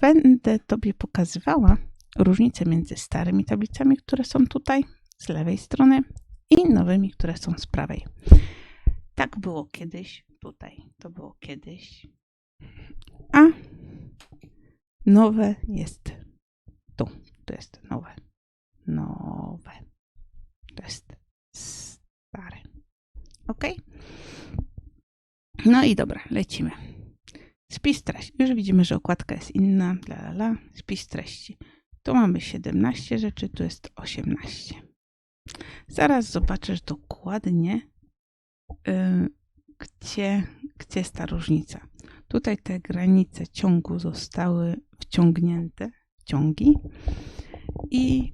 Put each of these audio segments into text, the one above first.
będę Tobie pokazywała różnice między starymi tablicami, które są tutaj z lewej strony i nowymi, które są z prawej. Tak było kiedyś, tutaj to było kiedyś, a nowe jest tu. To jest nowe. Nowe. To jest stare. Ok? No i dobra, lecimy. Spis treści. Już widzimy, że okładka jest inna. Bla, bla, bla. Spis treści. Tu mamy 17 rzeczy, tu jest 18. Zaraz zobaczysz dokładnie, yy, gdzie, gdzie jest ta różnica. Tutaj te granice ciągu zostały wciągnięte ciągi i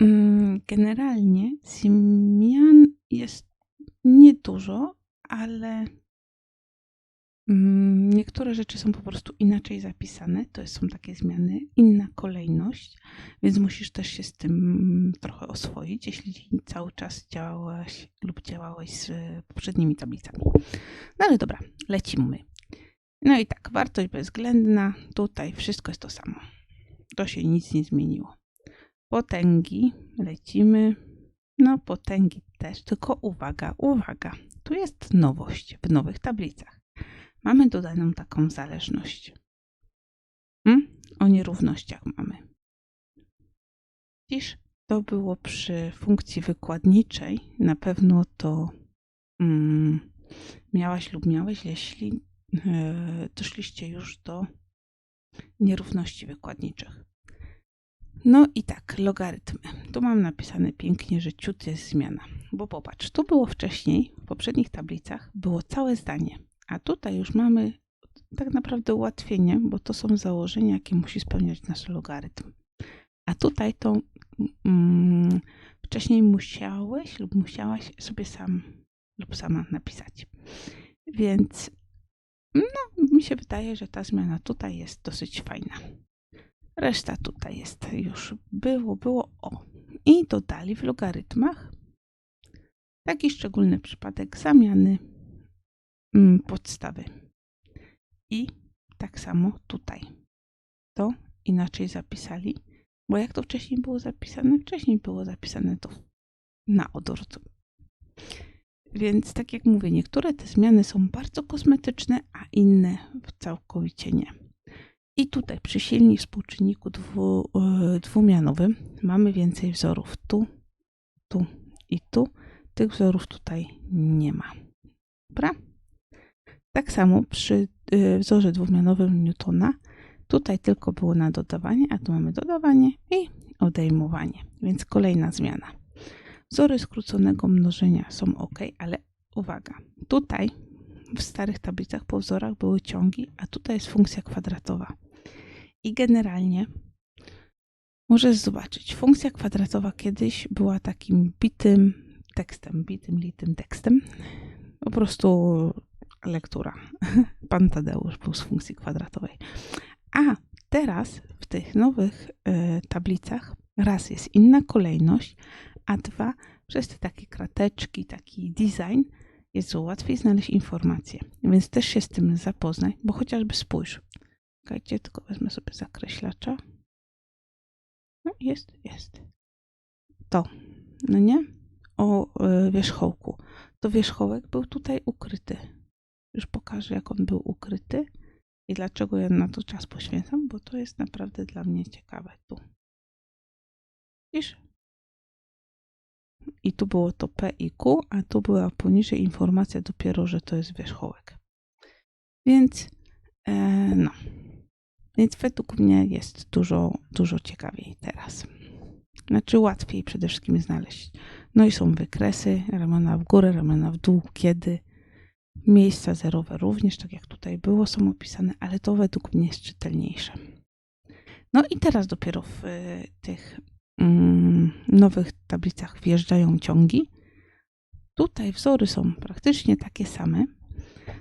yy, generalnie zmian jest niedużo, ale niektóre rzeczy są po prostu inaczej zapisane, to są takie zmiany, inna kolejność, więc musisz też się z tym mm, trochę oswoić, jeśli cały czas działałaś lub działałeś z poprzednimi tablicami. No ale dobra, lecimy. No i tak, wartość bezwzględna, tutaj wszystko jest to samo. To się nic nie zmieniło. Potęgi, lecimy. No potęgi też, tylko uwaga, uwaga, tu jest nowość w nowych tablicach mamy dodaną taką zależność. Hmm? O nierównościach mamy. Widzisz, to było przy funkcji wykładniczej. Na pewno to mm, miałaś lub miałeś, jeśli yy, doszliście już do nierówności wykładniczych. No i tak, logarytmy. Tu mam napisane pięknie, że ciut jest zmiana. Bo popatrz, tu było wcześniej, w poprzednich tablicach, było całe zdanie. A tutaj już mamy tak naprawdę ułatwienie, bo to są założenia, jakie musi spełniać nasz logarytm. A tutaj to mm, wcześniej musiałeś lub musiałaś sobie sam lub sama napisać. Więc no, mi się wydaje, że ta zmiana tutaj jest dosyć fajna. Reszta tutaj jest już było, było o. I dodali w logarytmach taki szczególny przypadek zamiany podstawy. I tak samo tutaj. To inaczej zapisali, bo jak to wcześniej było zapisane? Wcześniej było zapisane to na odwrót. Więc tak jak mówię, niektóre te zmiany są bardzo kosmetyczne, a inne całkowicie nie. I tutaj przy silni współczynniku dwu, yy, dwumianowym mamy więcej wzorów tu, tu i tu. Tych wzorów tutaj nie ma. Dobra? Tak samo przy y, wzorze dwumianowym Newtona, tutaj tylko było na dodawanie, a tu mamy dodawanie i odejmowanie, więc kolejna zmiana. Wzory skróconego mnożenia są ok, ale uwaga, tutaj w starych tablicach po wzorach były ciągi, a tutaj jest funkcja kwadratowa. I generalnie możesz zobaczyć, funkcja kwadratowa kiedyś była takim bitym tekstem, bitym, litym tekstem. Po prostu lektura. Pan Tadeusz był z funkcji kwadratowej. A teraz w tych nowych y, tablicach raz jest inna kolejność, a dwa przez te takie krateczki, taki design jest łatwiej znaleźć informacje. Więc też się z tym zapoznaj, bo chociażby spójrz. Czekajcie, tylko wezmę sobie zakreślacza. No jest, jest. To, no nie? O y, wierzchołku. To wierzchołek był tutaj ukryty. Już pokażę, jak on był ukryty i dlaczego ja na to czas poświęcam, bo to jest naprawdę dla mnie ciekawe. Tu. Widzisz? I tu było to P i Q, a tu była poniżej informacja dopiero, że to jest wierzchołek. Więc e, no. Więc według mnie jest dużo, dużo ciekawiej teraz. Znaczy łatwiej przede wszystkim znaleźć. No i są wykresy, ramiona w górę, ramiona w dół, kiedy Miejsca zerowe również, tak jak tutaj było, są opisane, ale to według mnie jest czytelniejsze. No i teraz dopiero w y, tych mm, nowych tablicach wjeżdżają ciągi. Tutaj wzory są praktycznie takie same,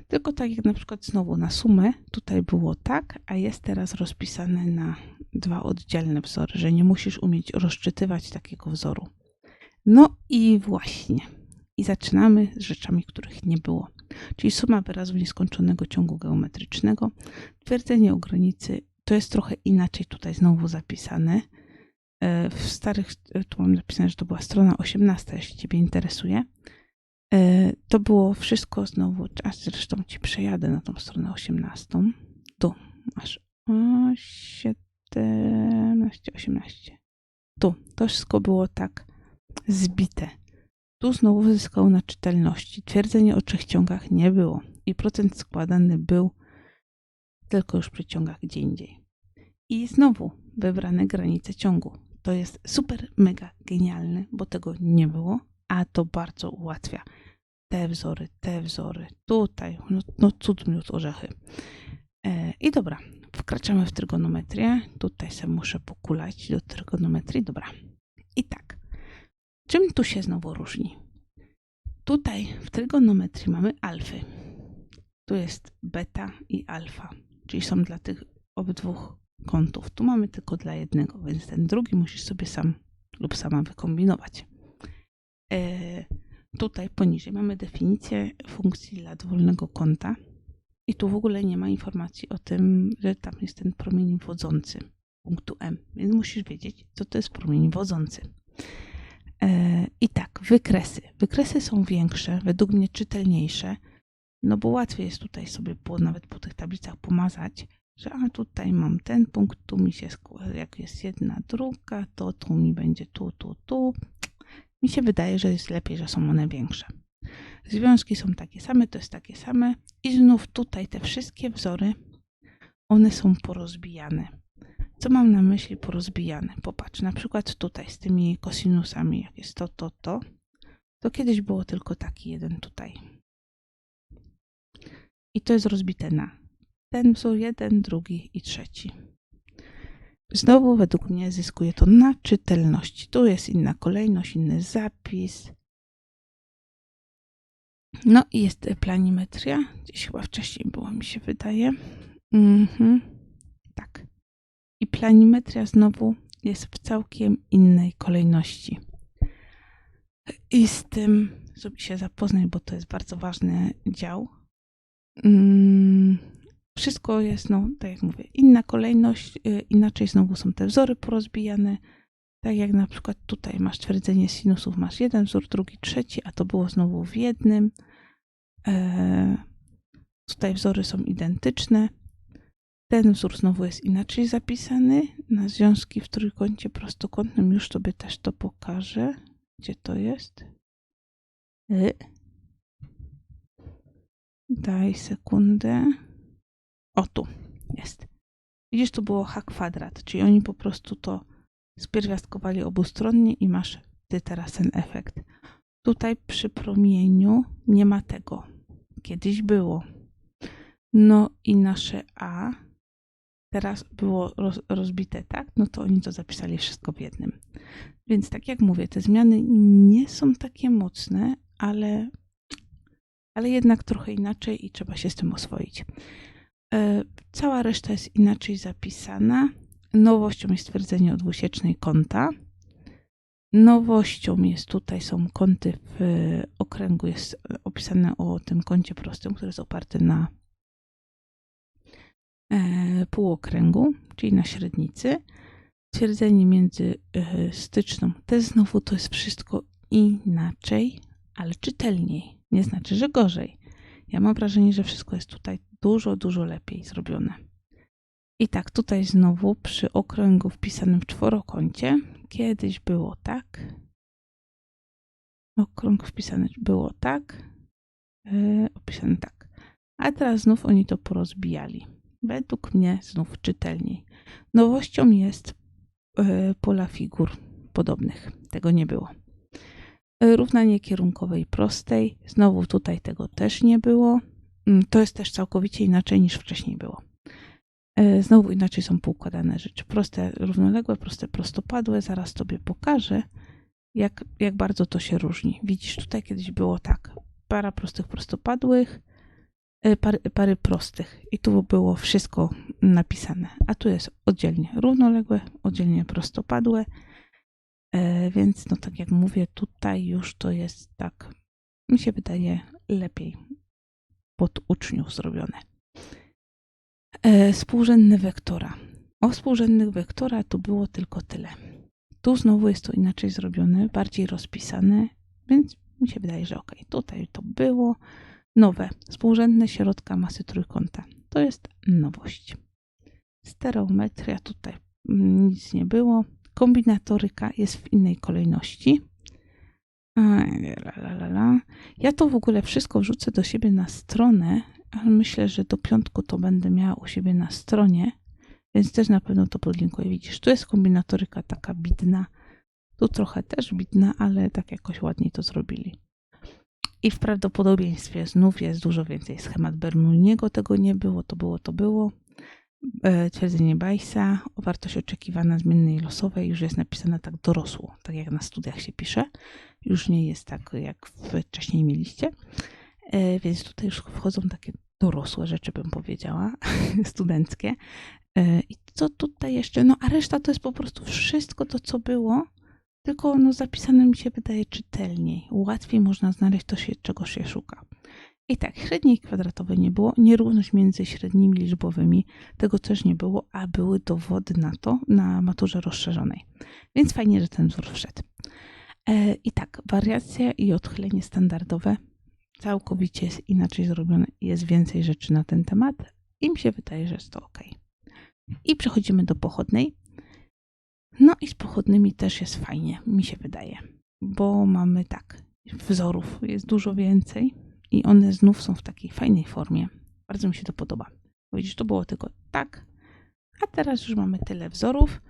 tylko tak jak na przykład znowu na sumę, tutaj było tak, a jest teraz rozpisane na dwa oddzielne wzory, że nie musisz umieć rozczytywać takiego wzoru. No i właśnie. I zaczynamy z rzeczami, których nie było czyli suma wyrazów nieskończonego ciągu geometrycznego, twierdzenie o granicy to jest trochę inaczej tutaj znowu zapisane. E, W starych, e, tu mam napisane, że to była strona 18, jeśli Ciebie interesuje. E, To było wszystko znowu, a zresztą Ci przejadę na tą stronę 18. Tu masz o, 17, 18. Tu, to wszystko było tak zbite. Tu znowu zyskał na czytelności. Twierdzenie o trzech ciągach nie było i procent składany był tylko już przy ciągach gdzie indziej. I znowu wybrane granice ciągu. To jest super, mega genialne, bo tego nie było, a to bardzo ułatwia. Te wzory, te wzory, tutaj, no, no cud miód orzechy. E, I dobra, wkraczamy w trygonometrię. Tutaj sobie muszę pokulać do trygonometrii. Dobra. I tak, czym tu się znowu różni? Tutaj w trygonometrii mamy alfy. Tu jest beta i alfa, czyli są dla tych obydwu kątów. Tu mamy tylko dla jednego, więc ten drugi musisz sobie sam lub sama wykombinować. E, tutaj poniżej mamy definicję funkcji dla dowolnego kąta. I tu w ogóle nie ma informacji o tym, że tam jest ten promień wodzący punktu M, więc musisz wiedzieć, co to jest promień wodzący. E, I tak, wykresy. Wykresy są większe, według mnie czytelniejsze, no bo łatwiej jest tutaj sobie po, nawet po tych tablicach pomazać, że a tutaj mam ten punkt, tu mi się, jak jest jedna, druga, to tu mi będzie tu, tu, tu. Mi się wydaje, że jest lepiej, że są one większe. Związki są takie same, to jest takie same. I znów tutaj te wszystkie wzory, one są porozbijane. Co mam na myśli porozbijane? Popatrz, na przykład tutaj z tymi kosinusami, jak jest to, to, to, to kiedyś było tylko taki jeden tutaj. I to jest rozbite na ten wzór, jeden, drugi i trzeci. Znowu według mnie zyskuje to na czytelności. Tu jest inna kolejność, inny zapis. No i jest planimetria. Gdzieś chyba wcześniej było, mi się wydaje. Mhm. Tak. I planimetria znowu jest w całkiem innej kolejności. I z tym sobie się zapoznać, bo to jest bardzo ważny dział. Mm, Wszystko jest, no, tak jak mówię, inna kolejność, y, inaczej znowu są te wzory porozbijane. Tak jak na przykład tutaj masz twierdzenie sinusów, masz jeden wzór, drugi, trzeci, a to było znowu w jednym. E, tutaj wzory są identyczne. Ten wzór znowu jest inaczej zapisany. Na związki w trójkącie prostokątnym już sobie też to pokażę. Gdzie to jest? Y. Daj sekundę. O tu jest. Widzisz, tu było h kwadrat, czyli oni po prostu to spierwiastkowali obustronnie i masz ty teraz ten efekt. Tutaj przy promieniu nie ma tego. Kiedyś było. No i nasze a teraz było roz, rozbite tak, no to oni to zapisali wszystko w jednym. Więc tak jak mówię, te zmiany nie są takie mocne, ale, ale jednak trochę inaczej i trzeba się z tym oswoić. E, Cała reszta jest inaczej zapisana. Nowością jest twierdzenie o dwusiecznej kąta. Nowością jest tutaj są kąty w okręgu, jest opisane o tym kącie prostym, który jest oparty na półokręgu, czyli na średnicy. Twierdzenie między e, styczną, te znowu to jest wszystko inaczej, ale czytelniej. Nie znaczy, że gorzej. Ja mam wrażenie, że wszystko jest tutaj dużo, dużo lepiej zrobione. I tak, tutaj znowu przy okręgu wpisanym w czworokącie, kiedyś było tak. Okrąg wpisany było tak, yy, opisany tak. A teraz znów oni to porozbijali. Według mnie znów czytelniej. Nowością jest yy, pola figur podobnych. Tego nie było. Yy, równanie kierunkowej prostej. Znowu tutaj tego też nie było. Mm, To jest też całkowicie inaczej niż wcześniej było. E, Znowu inaczej są poukładane rzeczy. Proste, równoległe, proste, prostopadłe. Zaraz Tobie pokażę, jak, jak bardzo to się różni. Widzisz, tutaj kiedyś było tak. Para prostych, prostopadłych, e, pary, pary prostych. I tu było wszystko napisane. A tu jest oddzielnie równoległe, oddzielnie prostopadłe. E, Więc, no tak jak mówię, tutaj już to jest tak, mi się wydaje, lepiej pod uczniów zrobione. E, Współrzędne wektora. O współrzędnych wektora tu było tylko tyle. Tu znowu jest to inaczej zrobione, bardziej rozpisane, więc mi się wydaje, że ok. Tutaj to było nowe. Współrzędne środka masy trójkąta. To jest nowość. Stereometria tutaj mm, nic nie było. Kombinatoryka jest w innej kolejności. Ja to w ogóle wszystko wrzucę do siebie na stronę, ale myślę, że do piątku to będę miała u siebie na stronie, więc też na pewno to podlinkuję. Widzisz, tu jest kombinatoryka taka bidna, tu trochę też bidna, ale tak jakoś ładniej to zrobili. I w prawdopodobieństwie znów jest dużo więcej schemat Bernoulliego, tego nie było, to było, to było. E, Twierdzenie Bajsa o wartość oczekiwana zmiennej losowej już jest napisane tak dorosło, tak jak na studiach się pisze. Już nie jest tak, jak wcześniej mieliście. E, Więc tutaj już wchodzą takie dorosłe rzeczy, bym powiedziała, studenckie. E, I co tutaj jeszcze? No a reszta to jest po prostu wszystko to, co było, tylko no, zapisane mi się wydaje czytelniej. Łatwiej można znaleźć to, się, czego się szuka. I tak, średniej kwadratowej nie było, nierówność między średnimi liczbowymi, tego też nie było, a były dowody na to na maturze rozszerzonej. Więc fajnie, że ten wzór wszedł. E, I tak, wariacja i odchylenie standardowe całkowicie jest inaczej zrobione. Jest więcej rzeczy na ten temat i mi się wydaje, że jest to ok. I przechodzimy do pochodnej. No i z pochodnymi też jest fajnie, mi się wydaje, bo mamy tak, wzorów jest dużo więcej i one znów są w takiej fajnej formie. Bardzo mi się to podoba. Widzisz, to było tylko tak, a teraz już mamy tyle wzorów.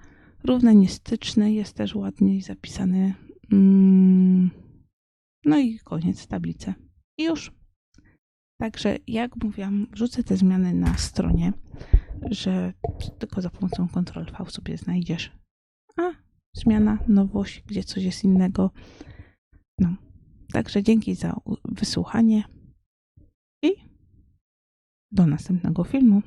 Równanie styczne jest też ładniej zapisane. Mm, No i koniec tablicy. I już. Także, jak mówiłam, wrzucę te zmiany na stronie, że tylko za pomocą Ctrl V sobie znajdziesz. A, zmiana, nowość, gdzie coś jest innego. No. Także dzięki za wysłuchanie i do następnego filmu.